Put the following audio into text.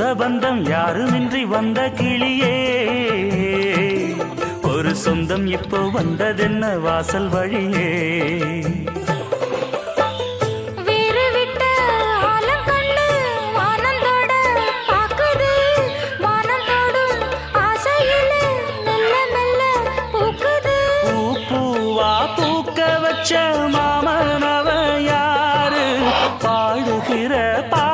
சொந்த பந்தம் யாருமின்றி வந்த கிளியே. ஒரு சொந்தம் இப்போ வந்ததென்ன வாசல் வழியே. வச்ச மாமனவ யாரு? பாடுகிற பா